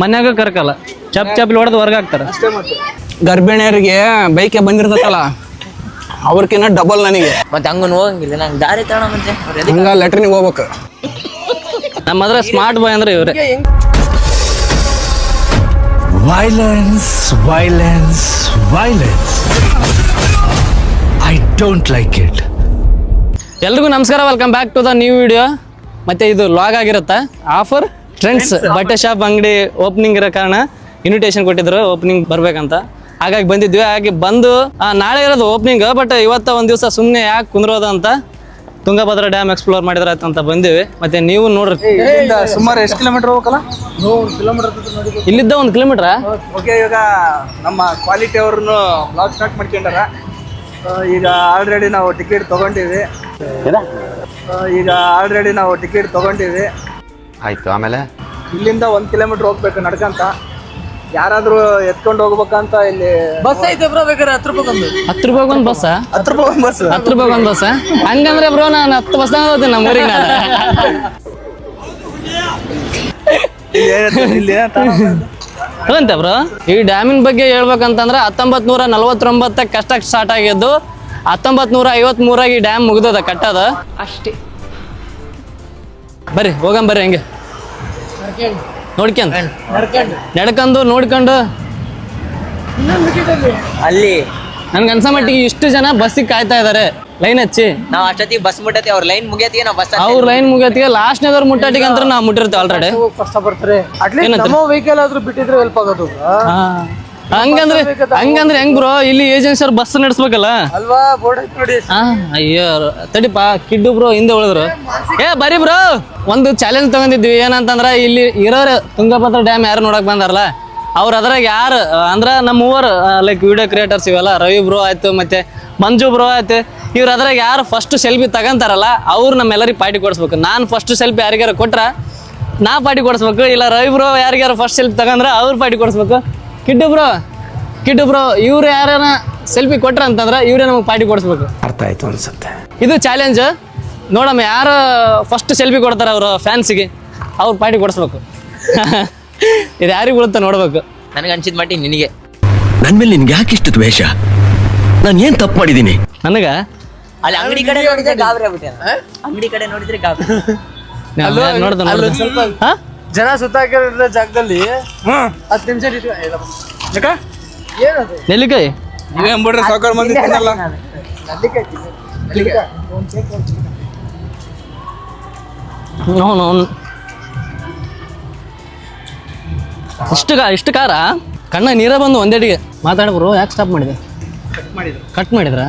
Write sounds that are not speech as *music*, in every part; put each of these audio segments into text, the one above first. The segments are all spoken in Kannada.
ಮನ್ಯಾಗ ಕರ್ಕಲ್ಲ. ಚಪ್ ಚಪ್ ಹೊಡೆದು ಹೊರಗೆ ಹಾಕ್ತಾರೆ. ಗರ್ಭಿಣಿಯರಿಗೆ ಬೈಕೆ ಬಂದಿರ್ತೈತಲ್ಲ ಅವ್ರಕಿನ್ನ ಡಬಲ್ ನನಗೆ. ಮತ್ತೆ ಹಂಗನ್ ಹೋಗಂಗಿಲ್ಲ ನಂಗೆ ದಾರಿ ತಾಣ ಮತ್ತೆ. ಅವ್ರ್ ಎದಕ್ ಹಂಗ ಲೆಟ್ರಿನಿಗೆ ಹೋಗ್ಬೇಕು. ನಮ್ಮ ಹತ್ರ ಸ್ಮಾರ್ಟ್ ಬಾಯ್ ಅಂದ್ರೆ ಇವ್ರೆ. Violence, violence, violence. I don't like it ಎಲ್ರಿಗೂ ನಮಸ್ಕಾರ welcome back to the new video ಮತ್ತೆ ಇದು ಲಾಗ್ ಆಗಿರುತ್ತೆ? ಆಫರ್ ಟ್ರೆಂಡ್ಸ್ ಬಟ್ಟೆ ಶಾಪ್ ಅಂಗಡಿ ಓಪನಿಂಗ್ ಇರೋ ಕಾರಣ ಇನ್ವಿಟೇಷನ್ ಕೊಟ್ಟಿದ್ರು ಓಪನಿಂಗ್ ಬರ್ಬೇಕಂತ. ಹಾಗಾಗಿ ಬಂದಿದ್ವಿ ಹಾಗೆ ಬಂದು ಆ, ನಾಳೆ ಇರೋದು ಓಪನಿಂಗ್ ಬಟ್ ಇವತ್ತ ಒಂದು ದಿವಸ ಸುಮ್ಮನೆ ಯಾಕೆ ಕುಂದ್ರೋದ ಅಂತ ತುಂಗಭದ್ರಾ ಡ್ಯಾಮ್ ಎಕ್ಸ್ಪ್ಲೋರ್ ಮಾಡಿದ್ರ ಆಯ್ತು ಅಂತ ಬಂದಿವಿ. ಮತ್ತೆ ನೀವು ನೋಡ್ರಿ. ಸುಮಾರು ಎಷ್ಟು ಕಿಲೋಮೀಟರ್ ಹೋಗಲ್ಲ ಕಿಲೋಮೀಟರ್ ನೋಡಿ ಇಲ್ಲಿದ್ದ ಒಂದು ಕಿಲೋಮೀಟರ್ ಓಕೆ ಇವಾಗ ನಮ್ಮ ಕ್ವಾಲಿಟಿ ಅವ್ರನ್ನು ಬ್ಲಾಗ್ ಸ್ಟಾರ್ಟ್ ಮಾಡ್ಕೊಂಡಾರ. ಈಗ ಆಲ್ರೆಡಿ ನಾವು ಟಿಕೆಟ್ ತಗೊಂಡಿವಿ. ಈಗ ಆಲ್ರೆಡಿ ನಾವು ಟಿಕೆಟ್ ತಗೊಂಡಿವಿ. ಆಯ್ತು ಆಮೇಲೆ? ಇಲ್ಲಿಂದ ಒಂದು ಕಿಲೋಮೀಟರ್ ಹೋಗ್ಬೇಕು ನಡ್ಕಂತ. ಯಾರಾದ್ರೂ ಎತ್ಕೊಂಡು ಹೋಗ್ಬೇಕಂತ ಇಲ್ಲಿ ಬಸ್ ಐತೆ ಬ್ರೋ ಬೇಕಾದ್ರೆ ಹತ್ತು ರೂಪಾಯಿ ಒಂದು ಹತ್ತು ರೂಪಾಯಿ ಒಂದು ಬಸ್ ಹತ್ತು ರೂಪಾಯಿ ಒಂದು ಬಸ್ ಹತ್ತು ರೂಪಾಯಿ ಒಂದು ಬಸ್ ಹಂಗಂದ್ರೆ ಬ್ರೋ ನಾನು ಹತ್ತು ಬಸ್ ಹೋಗ್ತೀನಿ ನಮ್ಮ ಊರಿಗೆ ಅದಂತೆ ಬ್ರೋ? ಈ ಡ್ಯಾಮಿನ ಬಗ್ಗೆ ಹೇಳ್ಬೇಕಂತಂದ್ರೆ ಹತ್ತೊಂಬತ್ ನೂರ ನಲವತ್ತೊಂಬತ್ತಕ್ಕೆ ಕಷ್ಟಕ್ಕೆ ಸ್ಟಾರ್ಟ್ ಆಗಿದ್ದು ಹತ್ತೊಂಬತ್ ನೂರ ಐವತ್ಮೂರಾಗಿ ಈ ಡ್ಯಾಮ್ ಮುಗ್ದದ ಕಟ್ಟದ? ಅಷ್ಟೇ. ಬರ್ರಿ ಹೋಗಂಬರ್ರಿ ಹಂಗೆ. ನೋಡ್ಕೊಂಡ್. ನಡ್ಕೊಂಡು? ನೋಡ್ಕೊಂಡು. ಅಲ್ಲಿ. ನನ್ಗೆ ಅನ್ಸೋ ಮಟ್ಟಿಗೆ ಇಷ್ಟು ಜನ ಬಸ್ಸಿಗೆ ಕಾಯ್ತಾ ಇದಾರೆ. ಲೈನ್ ಹಚ್ಚಿ. ನಾವು ಅಷ್ಟೊತ್ತಿಗೆ ಬಸ್ ಮುಟ್ಟತಿ ಅವ್ರ ಲೈನ್ ಮುಗಿಯತಿಗೆ ನಾವು ಬಸ್ ಅವ್ರ ಲೈನ್ ಮುಗಿಯತ್ತಿಗೆ ಲಾಸ್ಟ್ನೇದವ್ರು ಮುಟ್ಟಾಟಿಗೆ ಅಂತ ನಾವು ಮುಟ್ಟಿರ್ತೀವಿ ಆಲ್ರೆಡಿ ಕಷ್ಟ ಬರ್ತಾರೆ ಅಟ್ಲೀಸ್ಟ್ ನಮ್ಮ ವೆಹಿಕಲ್ ಆದ್ರೂ ಬಿಟ್ಟಿದ್ರೆ ಹೆಲ್ಪ್ ಆಗೋದು. ಹಂಗಂದ್ರೆ ಹಂಗಂದ್ರೆ ಹೆಂಗ್ ಬ್ರೋ ಇಲ್ಲಿ ಏಜೆನ್ಸಿ ಅವ್ರು ಬಸ್ ನಡೆಸ್ಬೇಕಲ್ಲ? ಅಲ್ವಾ? ನೋಡಿ. ಆ, ಅಯ್ಯೋ ತಡಿಪ ಕಿಡ್ಡು ಬ್ರೋ ಹಿಂದೆ ಉಳಿದ್ರು. ಏ ಬರಿ ಬ್ರೋ ಒಂದು ಚಾಲೆಂಜ್ ತಗೊಂಡಿದ್ವಿ. ಏನಂತಂದ್ರ ಇಲ್ಲಿ ಇರೋರು ತುಂಗಭದ್ರಾ ಡ್ಯಾಮ್ ಯಾರು ನೋಡಕ್ ಬಂದಾರಲ್ಲ ಅವ್ರ ಅದ್ರಾಗ ಯಾರು ಅಂದ್ರ ನಮ್ಮ ಮೂವರು ಲೈಕ್ ವಿಡಿಯೋ ಕ್ರಿಯೇಟರ್ಸ್ ಇವೆಲ್ಲ ರವಿ ಬ್ರೋ ಆಯ್ತು ಮತ್ತೆ ಮಂಜು ಬ್ರೋ ಆಯ್ತು ಇವ್ರ ಅದ್ರಾಗ ಯಾರು ಫಸ್ಟ್ ಸೆಲ್ಫಿ ತಗಂತಾರಲ್ಲ ಅವ್ರು ನಮ್ಮೆಲ್ಲರಿಗೆ ಪಾರ್ಟಿ ಕೊಡಿಸ್ಬೇಕು. ನಾನು ಫಸ್ಟ್ ಸೆಲ್ಫಿ ಯಾರಿಗಾರು ಕೊಟ್ರ ನಾ ಪಾರ್ಟಿ ಕೊಡಿಸ್ಬೇಕು ಇಲ್ಲ ರವಿ ಬ್ರೋ ಯಾರಿಗಾರು ಫಸ್ಟ್ ಸೆಲ್ಫಿ ತಗಂದ್ರ ಅವ್ರು ಪಾರ್ಟಿ ಕೊಡಿಸ್ಬೇಕು. ಕಿಡ್ಡು ಬ್ರೋ ಕಿಡ್ಡು ಬ್ರೋ ಇವ್ರು ಯಾರನ ಸೆಲ್ಫಿ ಕೊಟ್ರ ಅಂತಂದ್ರೆ ಇವ್ರೇ ನಮಗೆ ಪಾರ್ಟಿ ಕೊಡಿಸ್ಬೇಕು. ಅರ್ಥ ಆಯ್ತು ಅನ್ಸುತ್ತೆ. ಇದು ಚಾಲೆಂಜ್ ನೋಡಮ್ಮ ಯಾರು ಫಸ್ಟ್ ಸೆಲ್ಫಿ ಕೊಡ್ತಾರೆ ಅವರು ಫ್ಯಾನ್ಸಿಗೆ ಅವ್ರು ಪಾರ್ಟಿ ಕೊಡಿಸ್ಬೇಕು. *laughs* ಇದು ಯಾರಿಗೆ ಬೀಳುತ್ತೆ ನೋಡ್ಬೇಕು. ನನಗೆ ಅನ್ಸಿದ್ ಮಟ್ಟಿ ನಿನಗೆ. ನನ್ನ ಮೇಲೆ ನಿನ್ಗೆ ಯಾಕೆ ಇಷ್ಟು ದ್ವೇಷ? ನಾನು ಏನ್ ತಪ್ಪು ಮಾಡಿದ್ದೀನಿ? ನನಗ? ಅಲ್ಲಿ ಅಂಗಡಿ ಕಡೆ ನೋಡಿದ್ರೆ ಗಾಬರಿ ಆಗ್ಬಿಟ್ಟೆ ಅಂಗಡಿ ಕಡೆ ನೋಡಿದ್ರೆ ಗಾಬರಿ. ನೋಡ್ದ ಸ್ವಲ್ಪ ಹಾ? ಜನ ಸುತ್ತಾಕಿರೋ ಜಾಗದಲ್ಲಿ ಹತ್ತು ನಿಮಿಷ. ಏನದು? ನೆಲ್ಲಿಕಾಯಿ. ನೀವೇನ್ ಬಿಡ್ರಿ ಸಾವುಕಾರ ಮಂದಿ ತಿನ್ನಲ್ಲ. ಅವನು ಇಷ್ಟು ಕಾ ಇಷ್ಟು ಕಾರ ಕಣ್ಣ ನೀರ ಬಂದು ಒಂದೇಟಿಗೆ ಮಾತಾಡಿ ಬ್ರೋ ಯಾಕೆ ಸ್ಟಾಪ್ ಮಾಡಿದೆ? ಕಟ್ ಮಾಡಿದ್ರ?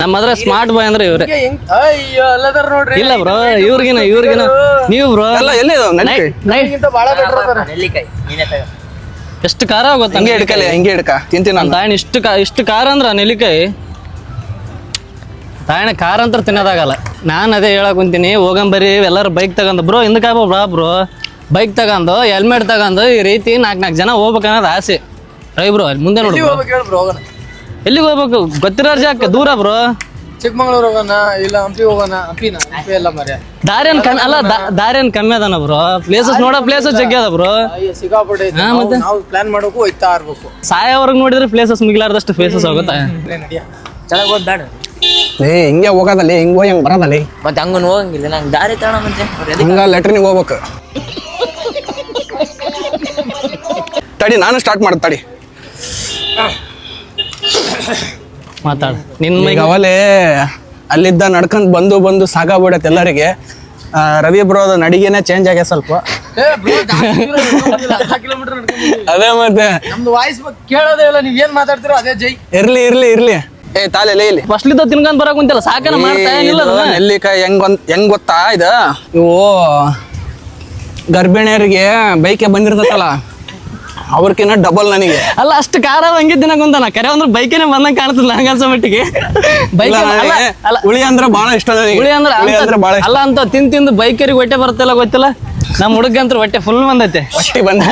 ನಮ್ಮ ಅದ್ರ ಸ್ಮಾರ್ಟ್ ಬಾಯ್ ಅಂದ್ರೆ ಇವ್ರೆ. ಹೆಂಗ್ ಅಯ್ಯೋ ಅಲ್ಲದಾರ ನೋಡ್ರಿ. ಇಲ್ಲ ಬ್ರೋ ಇವ್ರಿಗಿನ ಇವ್ರಿಗಿನ ನೀವು ಬ್ರೋ ಎಲ್ಲ ಎಲ್ಲಿ. ನೈಟ್ ನೆಲ್ಲಿಕಾಯಿ ಎಷ್ಟು ಖಾರ ಗೊತ್ತ ಹಂಗೆ ಹಿಡ್ಕಲ್ಲ ಹಿಂಗೆ ಹಿಡ್ಕ. ತಿಂತೀನಿ ನಾನು. ತಾಯಣ ಇಷ್ಟು ಕಾ ಇಷ್ಟು ಖಾರ ಅಂದ್ರ ನೆಲ್ಲಿಕಾಯಿ. ತಾಯಣ ಖಾರ ಅಂತ ತಿನ್ನೋದಾಗಲ್ಲ. ನಾನು ಅದೇ ಹೇಳಕ್ ಕುಂತೀನಿ. ಹೋಗಂಬರಿ ಎಲ್ಲರೂ ಬೈಕ್ ತಗೊಂಡು. ಬ್ರೋ ಹಿಂದಕ್ಕೆ ಬಾ ಬ್ರೋ ಬೈಕ್ ತಗೊಂಡು ಹೆಲ್ಮೆಟ್ ತಗೊಂಡು ಈ ರೀತಿ ನಾಲ್ಕು ನಾಲ್ಕು ಜನ ಹೋಗ್ಬೇಕು ಅನ್ನೋದು ಆಸೆ. ರೈ ಬ್ರೋ ಅಲ್ಲಿ ಮುಂದೆ ನೋಡಿ ಎಲ್ಲಿಗೆ ಹೋಗ್ಬೇಕು? ಗೊತ್ತಿರೋ ಜಾಗಕ್ಕೆ ದೂರ ಬ್ರೋ. ಚಿಕ್ಕಮಂಗ್ಳೂರ್ ಹೋಗೋಣ ಇಲ್ಲ ಹಂಪಿ ಹೋಗೋಣ ಹಂಪಿನ ಹಂಪಿ ಎಲ್ಲ ಮರ್ಯ ದಾರಿಯನ್ ಕಮ್ಮಿ ಅಲ್ಲ ದಾರಿಯನ್ ಕಮ್ಮಿ ಅದಾನ ಬ್ರೋ. ಪ್ಲೇಸಸ್ ನೋಡೋ ಪ್ಲೇಸಸ್ ಜಗ್ಗಿ ಅದ ಬ್ರೋ. ಅಯ್ಯೋ ಸಿಕ್ಕಾಪಟ್ಟೆ ಐತೆ. ಹಾ, ನಾವು- ಮತ್ತೆ? ನಾವು ಪ್ಲಾನ್ ಮಾಡಬೇಕು ಹೋಯ್ತಾ ಇರ್ಬೇಕು. ಸಾಯವರೆಗೆ ನೋಡಿದ್ರೆ ಪ್ಲೇಸಸ್ ಮುಗಿಲಾರ್ದಷ್ಟು ಪ್ಲೇಸಸ್ ಆಗುತ್ತೆ ಚೆನ್ನಾಗಿ ಕೆಳಗೆ ಹೋದ್ ಬೇಡ ಏ ಹಿಂಗೆ ಹೋಗೋದಲ್ಲಿ ಹಿಂಗೆ ಹೋಗಿ ಹಂಗೆ ಬರೋದಲ್ಲಿ. ಮತ್ತೆ ಹಂಗನ್ ಹೋಗಂಗಿಲ್ಲ. ನಂಗೆ ದಾರಿ ತಾಣ ಮತ್ತೆ. ಅವ್ರ್ ಎದಕ್ ಹಂಗ ಲೆಟ್ರಿನಿಗೆ ಹೋಗ್ಬೇಕು. ತಡಿ ನಾನು ಸ್ಟಾರ್ಟ್ ಮಾಡ್ತೀನಿ ತಡಿ. ಮಾತಾಡ. *coughs* ನಿನ್ನ ಈಗ ಅವಲೇ ಅಲ್ಲಿದ್ದ ನಡ್ಕೊಂಡ್ ಬಂದು ಬಂದು ಸಾಕಾಗ್ಬಿಡತ್ತೆ ಎಲ್ಲರಿಗೆ. ಆ, ರವಿ ಬ್ರೋ ಅದು ನಡಿಗೆನೆ ಚೇಂಜ್ ಆಗ್ಯ ಸ್ವಲ್ಪ. ಕಿಲೋಮೀಟರ್ ಅದೇ ಮತ್ತೆ. ನಮ್ದು ವಾಯ್ಸ್ ಕೇಳೋದೇ ಇಲ್ಲ ನೀವ್ ಏನ್ ಮಾತಾಡ್ತಿರೋ ಅದೇ ಜೈ. ಇರ್ಲಿ ಇರ್ಲಿ ಇರ್ಲಿ. ಏ ತಾಲೆ ಲೇ ಇಲ್ಲಿ. ಫಸ್ಟ್ಲಿದ್ದ ತಿನ್ಕೊಂಡ್ ಬರಕ್ ಕುಂತಿಲ್ಲ ಸಾಕನ ಮಾಡ್ತಾ ಏನಿಲ್ಲ ಅದನ್ನ? ನೆಲ್ಲಿಕಾಯಿ ಹೆಂಗ್ ಒಂದ್- ಹೆಂಗ್ ಗೊತ್ತಾ ಇದು? ಇವು ಗರ್ಭಿಣಿಯರಿಗೆ ಬೈಕೆ ಬಂದಿರ್ತೈತಲ್ಲ. ಅವ್ರಕಿನ್ನ ಡಬಲ್ ನನಗೆ. ಅಲ್ಲ ಅಷ್ಟು ಕಾರ ಹಂಗೆ ದಿನ ಕುಂತಾನ. ಕರೆ ಅಂದ್ರೆ ಬೈಕೇನೆ ಬಂದಂಗೆ ಕಾಣ್ತದ ಹಂಗ ಅನ್ಸೋ ಮಟ್ಟಿಗೆ. ಬೈಕ್ ಹುಳಿ ಅಂದ್ರೆ ಬಹಳ ಇಷ್ಟ ನನಗೆ. ಹುಳಿ ಅಂದ್ರೆ ಅಂತ- ಅಲ್ಲ ಅಂತ ತಿಂದು ತಿಂದು ಬೈಕರಿಗೆ ಹೊಟ್ಟೆ ಬರ್ತಲ್ಲ ಗೊತ್ತಿಲ್ಲ? ನಮ್ಮ ಹುಡುಗಂತ್ರ ಹೊಟ್ಟೆ ಫುಲ್ ಬಂದೈತೆ. ಹೊಟ್ಟೆ ಬಂದ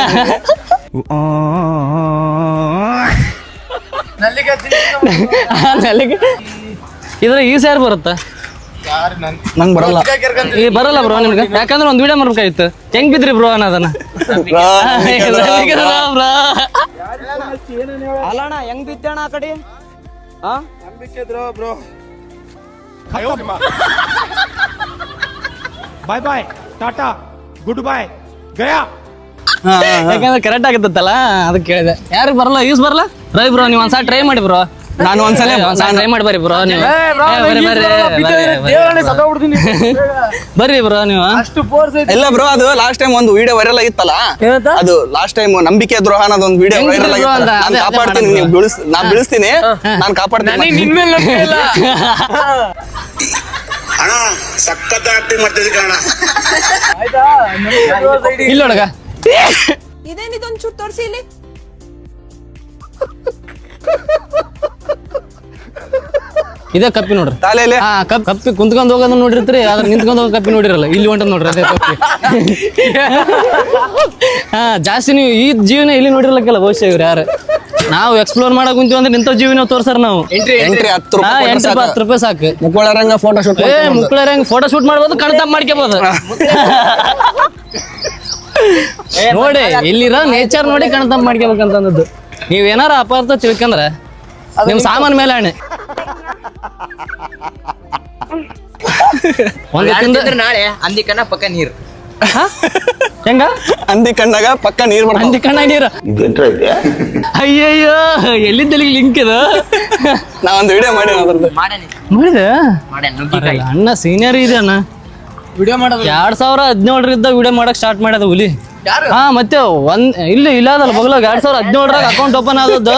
ನಲ್ಲಿಗೆ ಇದ್ರ ಈ ಸಾರ್ ಬರುತ್ತಾ? ನಂಗೆ ಬರಲ್ಲ. ಈ ಬರಲ್ಲ ಬ್ರೋ ನಿಮ್ಗೆ. ಯಾಕಂದ್ರೆ ಒಂದು ವಿಡಿಯೋ ಮಾಡ್ಬೇಕಾಗಿತ್ತು. ಹೆಂಗ್ ಬಿದ್ರಿ ಬ್ರೋ ಅನ್ನೋದನ್ನ. *laughs* ಅಲ್ಲಣ್ಣ ಹೆಂಗ್ ಬಿದ್ದಣ್ಣ ಆ ಕಡೆ? Bro? Bye bye tata good bye Gaya. ಯಾಕಂದ್ರೆ ಕರೆಕ್ಟ್ ಆಗುತ್ತಲ್ಲ ಅದಕ್ಕೆ ಕೇಳಿದೆ. ಯಾರಿಗೆ ಬರಲ್ಲ ಯೂಸ್ ಬರಲ್ಲ? ರವಿ ಬ್ರೋ ನೀವು ಒಂದ್ಸಲ ಟ್ರೈ ಮಾಡಿ ಬ್ರೋ. ನಾನು ಒಂದ್ಸಲ ಒಂದ್ಸಲ ಟ್ರೈ ಮಾಡಿ ಬರ್ರಿ ಬ್ರೋ ನೀವು. ಬರ್ರಿ ಬರ್ರಿ ಬ್ರೋ *laughs* ನೀವು. ಅಷ್ಟು ಫೋರ್ಸ್ ಐತಿ. ಇಲ್ಲ ಬ್ರೋ ಅದು ಲಾಸ್ಟ್ ಟೈಮ್ ಒಂದು ವಿಡಿಯೋ ವೈರಲ್ ಆಗಿತ್ತಲ್ಲ? ಅದು ಲಾಸ್ಟ್ ಟೈಮ್ ನಂಬಿಕೆ ದ್ರೋಹ ಅನ್ನೋದು ಒಂದು ವಿಡಿಯೋ ವೈರಲ್ ಆಗಿತ್ತು? ನಾನು ಕಾಪಾಡ್ತೀನಿ. ನೀವು ಬಿಳಿಸ್ ನಾ ಬಿಳಿಸ್ತೀನಿ. ನಾನು ಕಾಪಾಡ್ತೀನಿ ಅಣ್ಣ ಸಖತ್ ಆಕ್ಟಿಂಗ್ ಮಾಡ್ತಿದ್ದೆ ಕಣ ಆಯ್ತಾ? ಇಲ್ಲ ನೋಡಗ ಇದೇನಿದೊಂದು ಚೂಟ್ ತೋರಿಸಿ ಇಲ್ಲಿ? ಇದೇ ಕಪ್ಪಿ ನೋಡ್ರಿ. ತಾಲೆಯಲ್ಲಿ ಹಾ ಕಪ್ ಕಪ್ಪಿ ಕುಂತ್ಕೊಂಡ್ ಹೋಗೋದ್ ನೋಡಿರ್ತೀರಿ ಆದ್ರೆ ನಿಂತ್ಕೊಂಡ್ ಹೋಗೋ ಕಪ್ಪಿ ನೋಡಿರಲ್ಲ ಇಲ್ಲಿ ಹೊಂಟ ನೋಡ್ರಿ ಅದೇ ಕಪ್ಪಿ. ಹಾ ಜಾಸ್ತಿ ನೀವು ಈ ಜೀವನ ಇಲ್ಲಿ ನೋಡಿರ್ಲಕ್ಕಲ್ಲ ಬಹುಶಃ ಇವ್ರು ಯಾರು. ನಾವು ಎಕ್ಸ್ಪ್ಲೋರ್ ಮಾಡಕ್ ಕುಂತೀವಿ ಅಂದ್ರೆ ನಿಂತ ಜೀವನ ತೋರ್ಸಾರ ನಾವು. ಎಂಟ್ರಿ ಹತ್ತು ಹಾ ಎಂಟು ರೂಪಾಯಿ ಹತ್ತು ರೂಪಾಯಿ ಸಾಕು. ಮುಕ್ಕೊಳ್ಳರಂಗ ಫೋಟೋ ಶೂಟ್ ಏ ಮುಕ್ಕಳರ ಹೆಂಗ್ ಫೋಟೋ ಶೂಟ್ ಮಾಡ್ಬೋದು ಕಣ್ತಪ್ಪ ಮಾಡ್ಕೋಬಹುದು *laughs* ನೋಡಿ ಇಲ್ಲಿರೋ ನೇಚರ್ ನೋಡಿ ಕಣ್ತಪ್ಪ ಮಾಡ್ಕೋಬೇಕಂತಂದದ್ದು. ನೀವ್ ಏನಾರ ಅಪಾರ್ಥ ತಿಳ್ಕಂದ್ರ ನಿಮ್ ಸಾಮಾನ್ ಮೇಲೆ ಹಣೆ *laughs* ಒಂದು ನಾಳೆ ಅಂದಿಕನ ಪಕ್ಕ ನೀರು. ಹೆಂಗ? ಅಂದಿ ಕಣ್ಣಾಗ ಪಕ್ಕ ನೀರ್ ಬರ್ತಾವ. ಅಂದಿ ಕಣ್ಣ ನೀರ. ಅಯ್ಯಯ್ಯೋ ಎಲ್ಲಿದ್ದಲ್ಲಿ ಲಿಂಕ್ ಇದು? ನಾ ಒಂದು ವಿಡಿಯೋ ಮಾಡಿ ನೋಡಿದ ಅಣ್ಣ ಸೀನಿಯರ್ ಇದೆ ಅಣ್ಣ ವಿಡಿಯೋ ಮಾಡೋದು? ಎರಡ್ ಸಾವಿರ ಹದಿನೇಳರಿಂದ ವಿಡಿಯೋ ಮಾಡಕ್ ಸ್ಟಾರ್ಟ್ ಮಾಡ್ಯದ ಹುಲಿ. ಹಾ ಮತ್ತೆ ಒಂದ್ ಇಲ್ಲಿ ಇಲ್ಲ ಅದಲ್ಲ ಬಗ್ಲಾಗ ಎರಡ್ ಸಾವಿರ ಹದಿನೇಳರಾಗ ಅಕೌಂಟ್ ಓಪನ್ ಆದದ್ದು.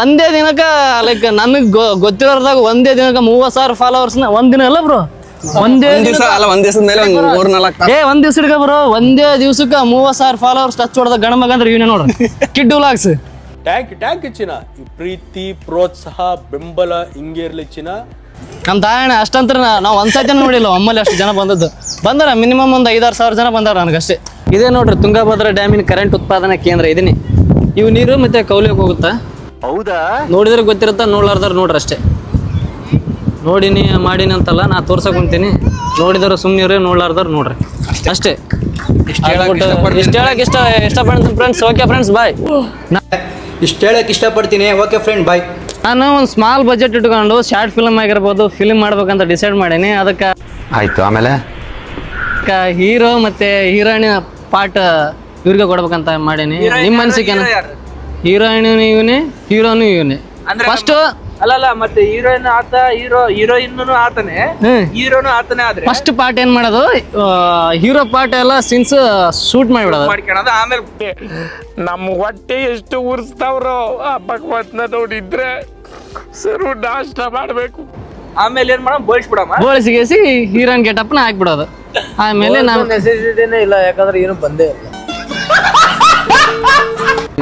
ಒಂದೇ ದಿನಕ್ಕ ಲೈಕ್ ನಮಗ್ ಗೊತ್ತಿರೋದಾಗ ಒಂದೇ ದಿನಕ್ಕ ಮೂವತ್ ಸಾವಿರ ಫಾಲೋವರ್ಸ್ ಒಂದ್ ದಿನ ಅಲ್ಲ ಬ್ರೋ ಒಂದೇ ಒಂದ್ ದಿವಸ ಅಲ್ಲ ಒಂದ್ ದಿವಸದ ಮೇಲೆ ಒಂದ್ ಮೂರ್ ನಾಲ್ಕು ಏ ಒಂದ್ ದಿವ್ಸ ಹಿಡ್ಕ ಬ್ರೋ ಒಂದೇ ದಿವ್ಸಕ್ಕ ಮೂವತ್ ಸಾವಿರ ಫಾಲೋವರ್ಸ್ ಟಚ್ ಹೊಡೆದ ಗಣ ಮಗ ಅಂದ್ರೆ ಇವನೇ ನೋಡ್ರಿ ಕಿಡ್ಡು ಲಾಗ್ಸ್ ಟ್ಯಾಂಕ್ ಟ್ಯಾಂಕ್ ಚಿನ್ನ. ಪ್ರೀತಿ ಪ್ರೋತ್ಸಾಹ ಬೆಂಬಲ ಹಿಂಗೆ ಇರ್ಲಿ ಚಿನ್ನ. ನಮ್ ದಾಯಣ ಅಷ್ಟಂತ್ರ ನಾವು ಒಂದ್ಸತಿ ನೋಡಿಲ್ಲ ಒಮ್ಮಲ್ಲಿ ಅಷ್ಟು ಜನ ಬಂದದ್ದು. ಬಂದಾರ ಮಿನಿಮಮ್ ಒಂದು ಐದಾರು ಸಾವಿರ ಜನ ಬಂದಾರ ನನಗಷ್ಟೇ. ಇದೇ ನೋಡ್ರಿ ತುಂಗಭದ್ರಾ ಡ್ಯಾಮಿನ ಕರೆಂಟ್ ಉತ್ಪಾದನಾ ಕೇಂದ್ರ ಇದೀನಿ. ಇವು ನೀರು ಮತ್ತೆ ಕೌಲಿಗೆ ಹೋಗುತ್ತಾ? ಹೌದಾ? ನೋಡಿದ್ರೆ ಗೊತ್ತಿರುತ್ತ ನೋಡ್ಲಾರ್ದಾರ ನೋಡ್ರಿ ಅಷ್ಟೇ. ನೋಡಿನಿ ಮಾಡಿನಿ ಅಂತಲ್ಲ ನಾ ತೋರ್ಸಕ್ ಕುಂತೀನಿ ನೋಡಿದಾರ ಸುಮ್ಮನಿವ್ರಿ ನೋಡ್ಲಾರ್ದಾರ ನೋಡ್ರಿ. ಅಷ್ಟೇ. ಇಷ್ಟ ಹೇಳಕ್ ಇಷ್ಟ ಇಷ್ಟಪಡ್ತೀನಿ ಫ್ರೆಂಡ್ಸ್ ಓಕೆ ಫ್ರೆಂಡ್ಸ್ ಬಾಯ್ ಇಷ್ಟು ಹೇಳಕ್ ಇಷ್ಟಪಡ್ತೀನಿ ಓಕೆ ಫ್ರೆಂಡ್ ಬಾಯ್ ನಾನು ಒಂದು ಸ್ಮಾಲ್ ಬಜೆಟ್ ಇಟ್ಕೊಂಡು ಶಾರ್ಟ್ ಫಿಲಮ್ ಆಗಿರ್ಬೋದು ಫಿಲ್ಮ್ ಮಾಡ್ಬೇಕಂತ ಡಿಸೈಡ್ ಮಾಡೀನಿ. ಅದಕ್ಕೆ ಆಯ್ತು ಆಮೇಲೆ? ಹೀರೋ ಮತ್ತೆ ಹೀರೋಯಿನ ಪಾಠ ಇವ್ರಿಗೆ ಕೊಡ್ಬೇಕಂತ ಮಾಡೀನಿ. ನಿಮ್ಮ ಅನ್ಸಿಕೆ ಹೀರೋಯಿನ್ ಇವನೇ ಹೀರೋನು ಇವನೇ. ಫಸ್ಟು ಫಸ್ಟ್ ಅಲ್ಲ ಅಲ್ಲ ಮತ್ತೆ ಹೀರೋಯಿನ್ ಆತ ಹೀರೋ ಹೀರೋಯಿನ್ ಆತನೆ. ಹೀರೋನು ಆತನೇ ಆದ್ರೆ. ಫಸ್ಟ್ ಪಾರ್ಟ್ ಏನ್ ಮಾಡೋದು? ಹೀರೋ ಪಾರ್ಟ್ ಎಲ್ಲ ಸಿನ್ಸ್ ಶೂಟ್ ಮಾಡಿಬಿಡೋದು. ಮಾಡ್ಕೊಳೋದು ಆಮೇಲೆ ನಮ್ಮ ಹೊಟ್ಟೆ ಎಷ್ಟು ಉರ್ಸ್ತಾವ್ರು ಆ ಭಗವತ್ನ ನೋಡಿದ್ರೆ ಸರು ನಾಷ್ಟ ಮಾಡಬೇಕು. ಆಮೇಲೆ ಏನ್ ಮಾಡೋಣ ಬೋಳಿಸ್ಬಿಡಮ್ಮ. ಬೋಳಿಸಿಗೇಸಿ ಹೀರೋಯಿನ್ ಗೆಟಪ್ನ ಹಾಕ್ಬಿಡೋದು. ಆಮೇಲೆ ನಾವು ನೆಸೆಸಿಟಿನೇ ಇಲ್ಲ ಯಾಕಂದ್ರೆ ಏನು ಬಂದೇ ಇಲ್ಲ.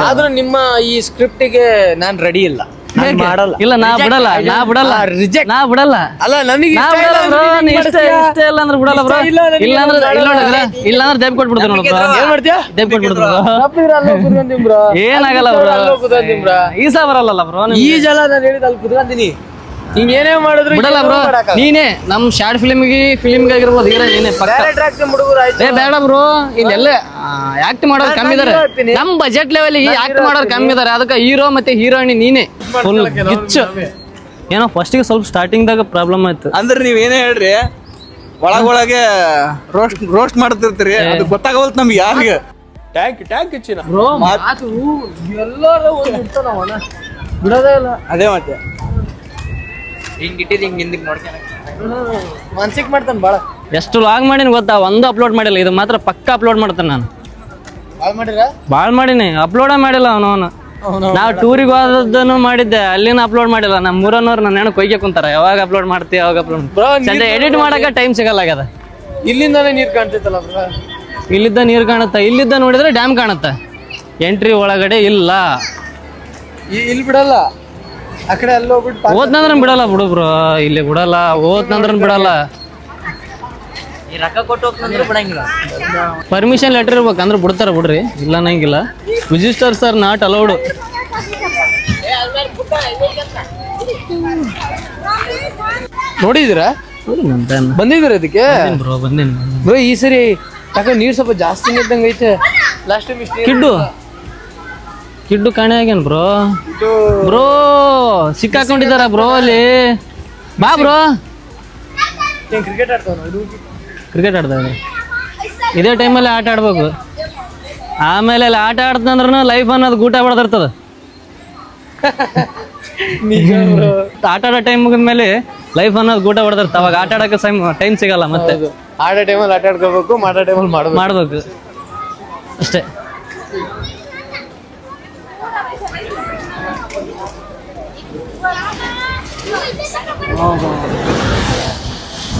ಆದ್ರೂ ನಿಮ್ಮ ಈ ಸ್ಕ್ರಿಪ್ಟಿಗೆ ನಾನು ರೆಡಿ ಇಲ್ಲ. ನಾನ್ ಮಾಡಲ್ಲ ಇಲ್ಲ ನಾ ಬಿಡಲ್ಲ ನಾ ಬಿಡಲ್ಲ ರಿಜೆಕ್ಟ್ ನಾ ಬಿಡಲ್ಲ ಅಲ್ಲ ನನಗೆ ನಾ ಬಿಡಲ್ಲ ಬ್ರೋ ನೀ ಇಷ್ಟ ಇಷ್ಟ ಇಲ್ಲ ಅಂದ್ರೆ ಬಿಡಲ್ಲ ಬ್ರೋ ಇಲ್ಲ ಅಂದ್ರೆ. ಇಲ್ಲ ನೋಡಿದ್ರೆ ಇಲ್ಲ ಅಂದ್ರೆ ದೇಬ್ ಕೊಟ್ಬಿಡ್ತೀನಿ ನೋಡು ಬ್ರೋ ಏನ್ ಮಾಡ್ತೀಯ ದೇಬ್ ಕೊಟ್ಬಿಡ್ತೀನಿ ಬ್ರೋ ಏನಾಗಲ್ಲ ಬ್ರೋ ಈಸ ಬರಲ್ಲ ಬ್ರೋ ಈ ಜಲ ನಾನು ಹೇಳಿದ ಅಲ್ಲಿ ಕುತ್ಕೊಂತೀನಿ ಹಿಂಗ್ ಏನೇ ಮಾಡಿದ್ರು ಬಿಡಲ್ಲ ಬ್ರೋ. ನೀನೇ ನಮ್ ಶಾರ್ಟ್ ಫಿಲ್ಮ್ಗೆ ಫಿಲ್ಮ್ಗೆ ಆಗಿರ್ಬೋದು ಹೀರೋ ನೀನೇ ಪಕ್ಕ. ಏ ಬೇಡ ಬ್ರೋ. ಇಲ್ಲೆಲ್ಲ ಆಕ್ಟ್ ಮಾಡೋರು ಕಮ್ಮಿ ಇದಾರೆ. ನಮ್ ಬಜೆಟ್ ಲೆವೆಲ್ ಆಕ್ಟ್ ಮಾಡೋರು ಕಮ್ಮಿ ಇದಾರೆ. ಅದಕ್ಕೆ ಹೀರೋ ಮತ್ತೆ ಹೀರೋಯಿನ್ ನೀನೇ. ಫುಲ್ ಗಿಚ್ಚು ಏನೋ ಫಸ್ಟಿಗೆ ಸ್ವಲ್ಪ ಸ್ಟಾರ್ಟಿಂಗ್ದಾಗ ಪ್ರಾಬ್ಲಮ್ ಆಯ್ತು. ಅಂದ್ರೆ ನೀವ್ ಏನೇ ಹೇಳ್ರಿ ಒಳಗೊಳಗೆ ರೋಸ್ಟ್ ರೋಸ್ಟ್ ಮಾಡ್ತಿರ್ತೀರಿ. ಅದು ಗೊತ್ತಾಗವಲ್ತು ನಮ್ಗೆ ಯಾರಿಗೆ. ಟ್ಯಾಂಕ್ ಟ್ಯಾಂಕ್ ಚಿನ್ನ ಬ್ರೋ ಎಲ್ಲರೂ ಬಿಡೋದೇ ಇಲ್ಲ. ಅದೇ ಮತ್ತೆ. ಹಿಂಗ್ ಮನ್ಸಿಗೆ ಮಾಡ್ತಾನೆ ಭಾಳ ಎಷ್ಟು ಲಾಗ್ ಮಾಡಿನ ಗೊತ್ತಾ? ಒಂದು ಅಪ್ಲೋಡ್ ಮಾಡಿಲ್ಲ. ಇದು ಮಾತ್ರ ಪಕ್ಕ ಅಪ್ಲೋಡ್ ಮಾಡ್ತೇನೆ ನಾನು. ಭಾಳ ಮಾಡಿನಿ ಭಾಳ ಮಾಡೀನಿ. ಅಪ್ಲೋಡ ಮಾಡಿಲ್ಲ ಅವನು ನಾವು ಟೂರಿಗೆ ಹೋದದ್ದನ್ನು ಮಾಡಿದ್ದೆ. ಅಲ್ಲಿನ ಅಪ್ಲೋಡ್ ಮಾಡಿಲ್ಲ. ನಮ್ಮ ಮೂರನ್ನೋರು ನನ್ನ ಹೆಣ್ಣು ಕೊಯ್ಗೆ ಕುಂತಾರ. ಯಾವಾಗ ಅಪ್ಲೋಡ್ ಮಾಡ್ತೀವಿ ಯಾವಾಗ ಅಪ್ಲೋಡ್ ಚಂದ ಎಡಿಟ್ ಮಾಡಕ್ಕೆ ಟೈಮ್ ಸಿಗಲ್ಲ ಆಗ್ಯದ ಇಲ್ಲಿಂದಾನೇ ನೀರ್ ಕಾಣ್ತೈತಲ್ಲ ಬ್ರೋ ಇಲ್ಲಿದ್ದ ನೀರು ಕಾಣುತ್ತೆ? ಇಲ್ಲಿದ್ದ ನೋಡಿದ್ರೆ ಡ್ಯಾಮ್ ಕಾಣುತ್ತೆ? ಎಂಟ್ರಿ ಒಳಗಡೆ ಇಲ್ಲ. ಇಲ್ಲಿ ಬಿಡಲ್ಲ. ಆ ಕಡೆ ಅಲ್ಲಿ ಹೋಗ್ಬಿಟ್ಟು ಓದ್ನಂದ್ರ ಬಿಡಲ್ಲ ಬಿಡು ಬ್ರೋ. ಇಲ್ಲಿ ಬಿಡಲ್ಲ ಓದ್ನಂದ್ರ ಬಿಡಲ್ಲ. ಈ ರೊಕ್ಕ ಕೊಟ್ಟು ಹೋಗ್ತಂದ್ರು ಬಿಡಂಗಿಲ್ಲ. ಪರ್ಮಿಷನ್ ಲೆಟರ್ ಇರ್ಬೇಕು ಅಂದ್ರೆ ಬಿಡ್ತಾರ ಬಿಡ್ರಿ ಇಲ್ಲ ಅನ್ನಂಗಿಲ್ಲ. ರಿಜಿಸ್ಟರ್ ಸರ್ ನಾಟ್ ಅಲೌಡ್ ನೋಡಿದಿರಾ ಬಂದಿದ್ರ ಅದಕ್ಕೆ ಬ್ರೋ ಬಂದೇನಿ. ಬ್ರೋ ಈ ಸರಿ ಯಾಕಂದ್ರೆ ನೀರು ಸ್ವಲ್ಪ ಜಾಸ್ತಿ ಇದ್ದಂಗೆ ಐತೆ. ಲಾಸ್ಟ್ ಟೈಮ್ ಇಷ್ಟು ಕಿಡ್ಡು ಕಿಡ್ಡು ಕಾಣೆ ಆಗ್ಯಾನ ಬ್ರೋ. ಬ್ರೋ ಸಿಕ್ಕಾಕೊಂಡಿದಾರ ಬ್ರೋ ಅಲ್ಲಿ? ಬಾ ಬ್ರೋ. ಕ್ರಿಕೆಟ್ ಆಡ್ತಾವ ಇದೇ ಟೈಮಲ್ಲಿ ಆಟ ಆಡ್ಬೇಕು. ಆಮೇಲೆ ಅಲ್ಲಿ ಆಟ ಆಡ್ತಂದ್ರೂ ಲೈಫ್ ಅನ್ನೋದು ಗೂಟ ಬಡ್ದಿರ್ತದ. ಆಟ ಆಡೋ ಟೈಮ್ ಮುಗಿದ್ಮೇಲೆ ಲೈಫ್ ಅನ್ನೋದು ಗೂಟ ಬಡದಿರ್ತ ಅವಾಗ ಆಟ ಆಡಕ್ಕೆ ಟೈಮ್ ಸಿಗಲ್ಲ ಮತ್ತೆ. ಆಡೋ ಟೈಮಲ್ಲಿ ಆಟ ಆಡ್ಕೋಬೇಕು ಮಾಡೋ ಟೈಮಲ್ಲಿ ಮಾಡಬೇಕು. ಮಾಡ್ಬೇಕು. ಅಷ್ಟೇ.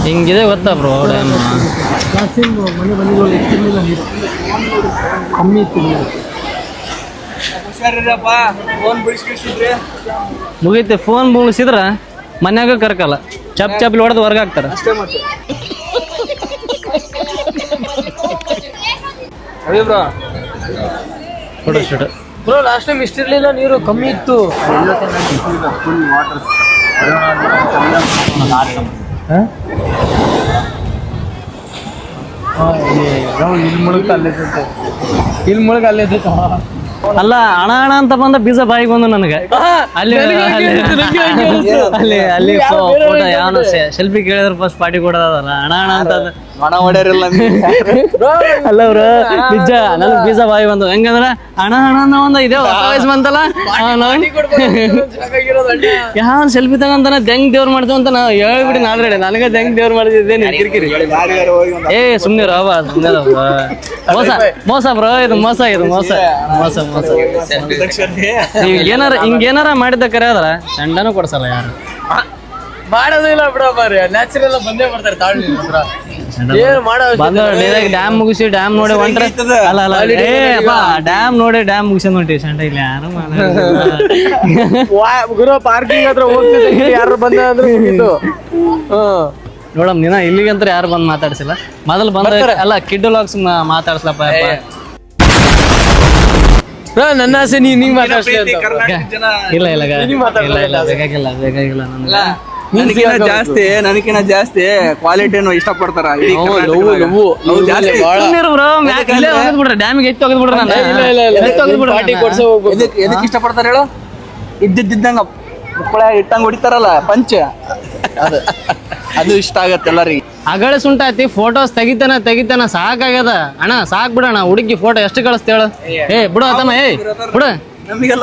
ಹಿಂಗಿದೆ ಗೊತ್ತಾ ಬ್ರೋ ಡ್ಯಾಮ್ ಹುಷಾರಿರಪ್ಪ ಫೋನ್ ಬಿಡಿಸ್ಕಿಸಿದ್ರೆ ಮುಗೀತಿ ಫೋನ್ ಮುಗಿಸಿದ್ರ ಮನ್ಯಾಗ ಕರ್ಕಲ್ಲ. ಚಪ್ ಚಪ್ಲಿ ಹೊಡೆದು ಹೊರಗೆ ಹಾಕ್ತಾರ. ಅಷ್ಟೇ ಮತ್ತೆ ಅದೇ bro photo shoot bro last time ಇಷ್ಟಿರ್ಲಿಲ್ಲ ನೀರು ಕಮ್ಮಿ ಇತ್ತು. ಇಲ್ಲಿ ಮುಳುಗ ಅಲ್ಲೇ ಇಲ್ಲಿ ಮುಳುಗ ಅಲ್ಲೇ ಅಲ್ಲ ಹಣ ಹಣ ಅಂತ ಬಂದ ಬೀಜ ಬಾಯಿಗೆ ಬಂದು ನನಗೆ. ಅಲ್ಲಿ ಅಲ್ಲಿ ಅಲ್ಲಿ ಫೋಟೋ ಯಾವ ಸೆಲ್ಫಿ ಕೇಳಿದ್ರೆ ಫಸ್ಟ್ ಪಾರ್ಟಿ ಕೊಡೋದಲ್ಲ ಹಣ ಹಣ ಅಂತ. ಮಣ ಹೊಡ್ಯಾರಿಲ್ಲ ಅಲ್ಲ ಅವ್ರು ನಿಜ ನನ್ ಬೀಜ ಬಾಯಿ ಬಂದು ಹೆಂಗಂದ್ರ ಹಣ ಹಣ ಅನ್ನೋ ಒಂದು ಇದೆ ಹೊಸ ವಯಸ್ಸು ಬಂತಲ್ಲ? ಯಾವ ಸೆಲ್ಫಿ ತಗಂತಾನ ದೆಂಗ್ ದೇವ್ರ ಮಾಡ್ತೀವಿ ಅಂತ ನಾ ಹೇಳ್ಬಿಡಿ ಆಲ್ರೆಡಿ ನನಗೆ ದೆಂಗ್ ದೇವ್ರ ಮಾಡಿದ್ದೆ ನೀನ್ ಕಿರಿಕಿರಿ. ಏ ಸುಮ್ನೆ ರವ ಸುಮ್ನೆ ಮೋಸ ಮೋಸ ಬ್ರೋ ಇದು ಮೋಸ ಇದು ಮೋಸ. ಮೋಸ ಮೋಸ. ನೀವ್ ಏನಾರ ಹಿಂಗ ಏನಾರ ಮಾಡಿದ್ದ ಕರೆ ಆದ್ರ ಚಂಡನೂ ಕೊಡ್ಸಲ್ಲ ಯಾರು. ಮಾಡೋದಿಲ್ಲ ಬಿಡ ಬಾರಿ ನ್ಯಾಚುರಲ್ ಬಂದೇ ಬರ್ತಾರೆ ತಾಳ್ಮೆ ಡ್ಯಾಮ್ ಮುಗಿಸಿ ಡ್ಯಾಮ್ ನೋಡಿ ಹೊಂಟ್ರೆ ಅಲ್ಲ ಅಲ್ಲ ಏ ಅಪ್ಪ ಡ್ಯಾಮ್ ನೋಡಿ ಡ್ಯಾಮ್ ಮುಗಿಸಿ ನೋಡಿ ಸಂಡ ಇಲ್ಲ ಯಾರು *laughs* ಗುರು ಪಾರ್ಕಿಂಗ್ ಹತ್ರ ಹೋಗ್ತಿದ್ದೆ ಯಾರು ಬಂದ ಅಂದ್ರೆ ಮುಗೀತು. ನೋಡಮ್ ನೀನ ಅಂತ ಯಾರು ಬಂದ್ ಮಾತಾಡ್ಸಿಲ್ಲ. ಮೊದಲು ಬಂದ ಅಲ್ಲ ಕಿಡ್ ಲಾಕ್ಸ್ ಮಾತಾಡ್ಸಲಪ್ಪ ನನ್ನ ಆಸೆ ನೀ ನೀವ್ ಮಾತಾಡ್ಸಿಲ್ಲ ಇಲ್ಲ ಇಲ್ಲ ಇಲ್ಲ ಇಲ್ಲ ಬೇಕಾಗಿಲ್ಲ ಬೇಕಾಗಿಲ್ಲ ನನ್ಗೆ. ನನಗಿನ ಜಾಸ್ತಿ ನನಗಿನ ಜಾಸ್ತಿ ಕ್ವಾಲಿಟಿ ಒಗದ್ ಬಿಡ್ರಿ ಡ್ಯಾಮಿಗೆ ಎತ್ತಿ ಒಗದ್ ಬಿಡ್ರಿ ನಾನು. ಇಲ್ಲ ಇಲ್ಲ ಇಲ್ಲ ಎತ್ತಿ ಒಗದ್ ಬಿಡ್ರಿ ಪಾರ್ಟಿ ನಾನು. ಕೊಡ್ಸೋ ಹೋಗ್ಬೇಕು. ಎದಕ್ ಎದಕ್ ಹೇಳು? ಇದ್ದಿದ್ದಂಗ ಮಕ್ಕಳ ಇಟ್ಟಂಗ್ ಹೊಡಿತಾರಲ್ಲ ಪಂಚ. ಅದು ಅದು ಇಷ್ಟ ಆಗತ್ತೆ ಎಲ್ಲರಿಗೆ. ಅಗಳ ಸುಂಟಾತಿ ಫೋಟೋಸ್ ತೆಗಿತಾನ ತೆಗಿತಾನ ಸಾಕಾಗ್ಯದ. ಅಣ್ಣ ಸಾಕ್ ಬಿಡಣ್ಣ ಹುಡುಗಿ ಫೋಟೋ ಎಷ್ಟು ಕಳಿಸ್ತೇಳು ಏ ಬಿಡು ತಮ್ಮ ಏ ಬಿಡು.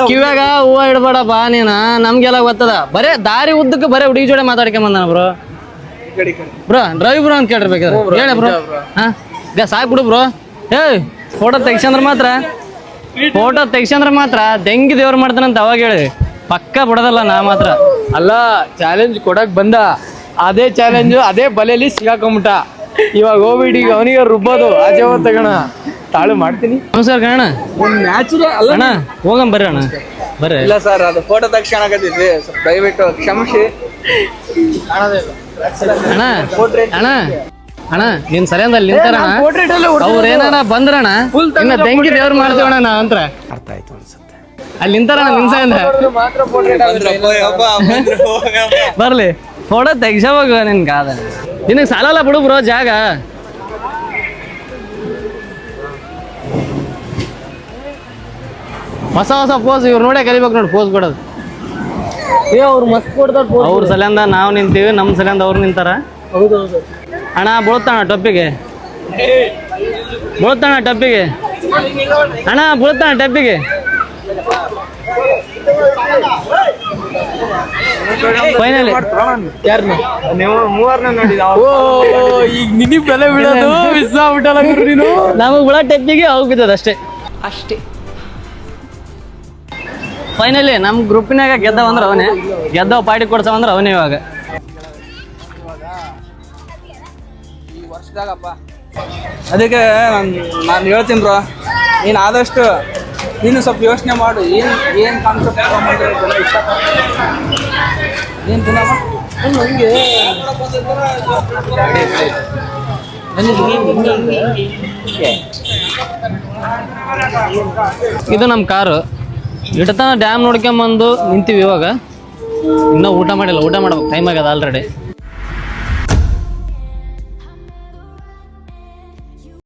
ಕಿವ್ಯಾಗ ಹೂವ ಬಾ ನೀನ. ನಮ್ಗೆಲ್ಲ ಗೊತ್ತದ. ಬರೇ ದಾರಿ ಉದ್ದಕ್ಕೆ ಬರೇ ಹುಡುಗಿ ಜೋಡಿ ಮಾತಾಡ್ಕೊಂಬಂದಾನ ಬ್ರೋ. ಬ್ರೋ ಡ್ರೈವ್ ಬ್ರೋ ಅಂತ ಕೇಳಿರ್ಬೇಕಾದ್ರೆ ಹೇಳ ಬ್ರೋ. ಹಾ? ಸಾಕ್ ಬಿಡು ಬ್ರೋ. ಏಯ್ ಫೋಟೋ ತೆಗ್ಸಂದ್ರ ಮಾತ್ರ. ಫೋಟೋ ತೆಗ್ಸಂದ್ರ ಮಾತ್ರ. ದೆಂಗಿ ದೇವ್ರು ಮಾಡ್ತಾನಂತ ಅವಾಗ ಹೇಳಿ. ಪಕ್ಕ ಬಿಡೋದಲ್ಲ ನಾ ಮಾತ್ರ. ಅಲ್ಲ ಚಾಲೆಂಜ್ ಕೊಡಕ್ ಬಂದ. ಅದೇ ಚಾಲೆಂಜ್ ಅದೇ ಬಲೆಯಲ್ಲಿ ಸಿಗಾಕೊಂಬಿಟ್ಟ. ಇವಾಗ ಹೋಗ್ಬಿಟ್ಟು ಈಗ ಅವನಿಗೆ ರುಬ್ಬೋದು. ಆಚೆ ಹೋಗ್ ತಗೋಣ. ತಾಳು ಮಾಡ್ತೀನಿ. ನಮಸ್ಕಾರ ಕಣ ನ್ಯಾಚುರಲ್ ಅಲ್ಲ. ಅಣ್ಣ ಹೋಗಂ ಬರ್ರಿ ಅಣ್ಣ. ಬರ್ರಿ. ಇಲ್ಲ ಸರ್ ಅದು ಫೋಟೋ ತಕ್ಷಣ ಆಗತ್ತಿದ್ವಿ ಸ್ವಲ್ಪ ದಯವಿಟ್ಟು ಕ್ಷಮಿಸಿ. ಅಣ್ಣ ಅಣ್ಣ ಅಣ್ಣ ನಿನ್ ಸರಿಯಂದ ಅಲ್ಲಿ ನಿಂತಾರಣ ಅವ್ರ ಏನಾರ ಬಂದ್ರಣ ಇನ್ನ ಬೆಂಕಿ ದೇವ್ರ ಮಾಡ್ತೀವಣ್ಣ ನಾ ಅಂತ. ಅರ್ಥ ಆಯ್ತು ಅನ್ಸುತ್ತೆ. ಅಲ್ಲಿ ನಿಂತಾರಣ ನಿನ್ ಸರಿಯಿಂದ ಮಾತ್ರ ಬರ್ಲಿ. ಫೋಟೋ ತೆಗ್ಸವಾಗ ನಿನಗೆ ಸಾಲಲ್ಲ ಬಿಡು ಬ್ರೋ ಜಾಗ. ಹೊಸ ಹೊಸ ಪೋಸ್ ಇವ್ರು ನೋಡೇ ಕಲಿಬೇಕು ನೋಡಿ ಪೋಸ್ ಕೊಡೋದು ಏ ಅವ್ರು ಮಸ್ತ್ ಕೊಡ್ತಾರ ಅವ್ರ ಸಲಿಂದ ನಾವು ನಿಂತೀವಿ ನಮ್ಮ ಸಲಿಂದ ಅವ್ರು ನಿಂತಾರ. ಹೌದೌದು ಅಣ್ಣ ಬೀಳ್ತಾಣ ಟೊಪ್ಪಿಗೆ? ಬೀಳ್ತಾಣ ಟೊಪ್ಪಿಗೆ? ಅಣ್ಣ ಬೀಳ್ತಾಣ ಟೊಪ್ಪಿಗೆ? ಫೈನಲಿ ಯಾರನ್ನ ನೀವು ಮೂವರ್ನ ನೋಡಿ ಓ ಈಗ ನಿನಗ್ ಬೆಲೆ ಬಿಡೋದು ಮಿಸ್ ಆಗ್ಬಿಟ್ಟಲ್ಲ ಗುರು ನೀನು. ನಮಗೆ ಬಿಡೋ ಟೆಪ್ಪಿಗೆ ಹೋಗಿ ಅಷ್ಟೇ. ಅಷ್ಟೇ. ಫೈನಲಿ ನಮ್ಮ ಗ್ರೂಪಿನಾಗ ಗೆದ್ದವ ಅಂದ್ರೆ ಅವನೇ. ಗೆದ್ದವ ಪಾರ್ಟಿ ಕೊಡ್ಸವ ಅಂದ್ರೆ ಅವನೇ ಇವಾಗ. ಅದಕ್ಕೆ ನಾನು ನಾನು ಹೇಳ್ತೀನಿ ಬ್ರೋ ನೀನು ಆದಷ್ಟು ನೀನು ಸ್ವಲ್ಪ ಯೋಚನೆ ಮಾಡು ಏನು ಏನು ಕಾನ್ಸೆಪ್ಟ್ ಏನು ಹಂಗೆ ಇದು ನಮ್ಮ ಕಾರು. ಇಟ್ಟತನ ಡ್ಯಾಮ್ ನೋಡ್ಕೊಂಬಂದು ನಿಂತೀವಿ ಇವಾಗ. ಇನ್ನೂ ಊಟ ಮಾಡಿಲ್ಲ ಊಟ ಮಾಡ್ಬೇಕು. ಟೈಮ್ ಆಗ್ಯದ ಆಲ್ರೆಡಿ